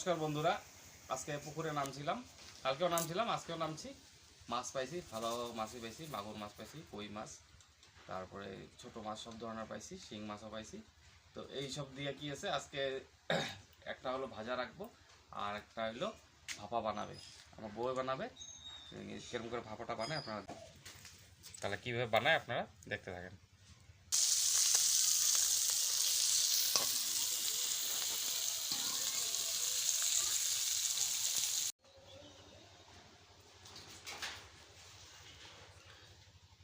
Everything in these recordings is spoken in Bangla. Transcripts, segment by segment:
নমস্কার বন্ধুরা। আজকে পুকুরে নামছিলাম। কালকেও নামছিলাম, আজকেও নামছি। মাছ পাইছি ভালো মাছই পাইছি, মাগুর মাছ পাইছি, কই মাছ, তারপরে ছোট মাছ সব ধরনের পাইছি, শিং মাছও পাইছি। তো এই সব দিয়ে কি আছে? আজকে একটা হলো ভাজা রাখব, আর একটা হলো ভাপা বানাবে। আমার বউ বানাবে কীরকম করে ভাপাটা বানায় আপনারা তাহলে কীভাবে বানায় আপনারা দেখতে থাকেন।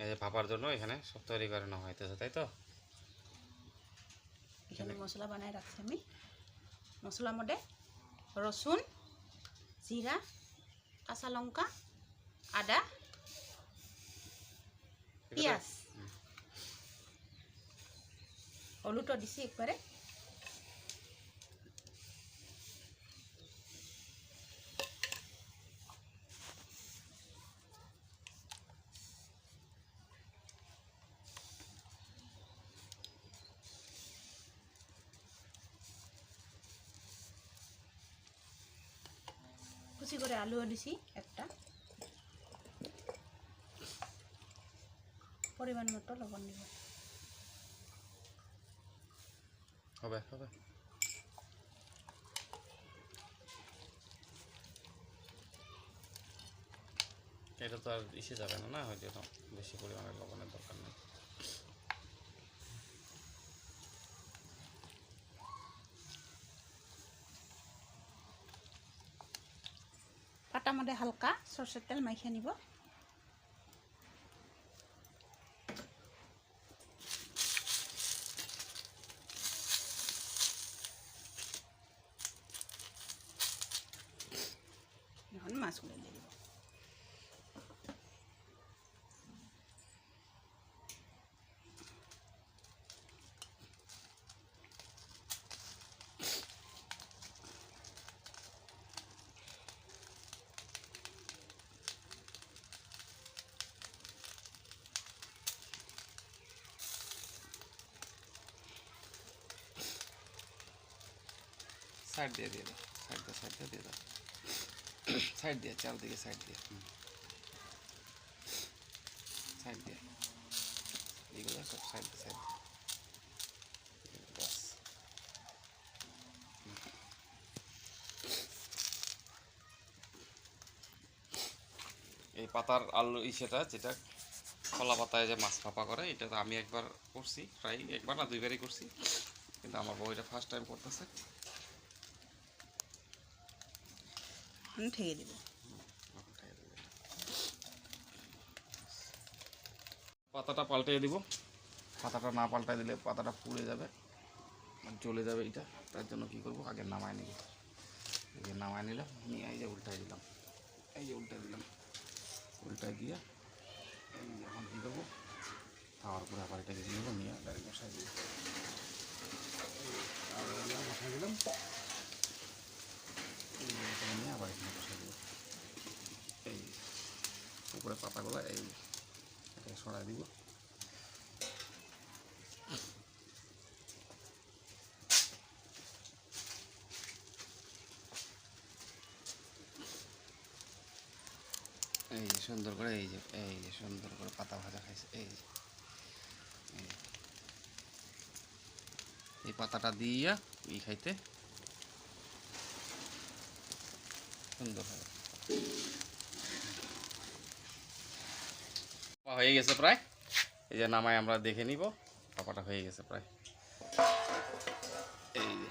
এই যে ভাপার জন্য এখানে সব তৈরি করানো হইতেছে তাই তো? এখানে মশলা বানাই রাখছি আমি। মশলার মধ্যে রসুন জিরা কাঁচা লঙ্কা আদা পিঁয়াজ। হলুদও দিছি একবারে। কুচি করে আলুও দিছি একটা। পরিমাণ মতো লবণ দিব। হবে হবে। এটা তো আর ইসে যাবে না না? হয়তো বেশি পরিমাণে লবণের দরকার নেই। মধ্যে হালকা সর্ষের তেল মাখিয়ে নিব। এখন মাছগুলো দিয়ে দিব। সাইড দিয়ে দিয়ে দাও, সাইড দিয়ে সাইড দিয়ে দিয়ে দাও। সাইড দিয়ে চারদিকে সাইড দিয়ে। সাইড দিয়ে। এগুলো সব সাইড সাইড এই পাতার আলু ইসেটা যেটা কলা পাতায় যে মাছ ফাপা করে, এটা তো আমি একবার করছি, প্রায় একবার না দুইবারই করছি, কিন্তু আমার বউ এটা ফার্স্ট টাইম করতেছে। এখন ঠেকে দিব। পাতাটা পাল্টে দিব। পাতাটা না পাল্টাই দিলে পাতাটা পুড়ে যাবে আর জ্বলে যাবে এটা তার জন্য কি করব? আগে নামায় নিব। আগে যে নামায় নিলাম, নিয়ে এই যে উল্টাই দিলাম। এই যে উল্টাই দিলাম। উল্টাই দিয়ে এখন কী করব? খাওয়ার পরে আবার এটাকে নিব নিয়ে ডাইরেক্ট বসাই দিব আর এগুলো বসাই দিলাম এই যে এখানে নিয়ে আবার এখানে বসাই দিব এই উপরে পাতাগুলো এই এটাকে সরাই দিব এই যে সুন্দর করে, এই যে এই যে সুন্দর করে পাতা ভাজা খাইছে এই যে এই। পাতাটা দিয়া ই খাইতে সুন্দর হয় হয়ে গেছে প্রায়। এই যে নামায় আমরা দেখে নিব, পাপাটা হয়ে গেছে প্রায়। এই যে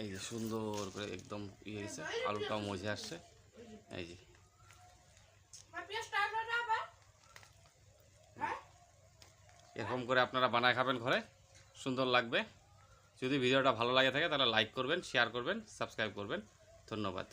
এই যে সুন্দর করে একদম ইয়ে গেছে আলুটাও মজে আসছে। এই যে। এরকম করে আপনারা বানায় খাবেন ঘরে, সুন্দর লাগবে। যদি ভিডিওটা ভালো লাগে থাকে তাহলে লাইক করবেন শেয়ার করবেন সাবস্ক্রাইব করবেন। ধন্যবাদ।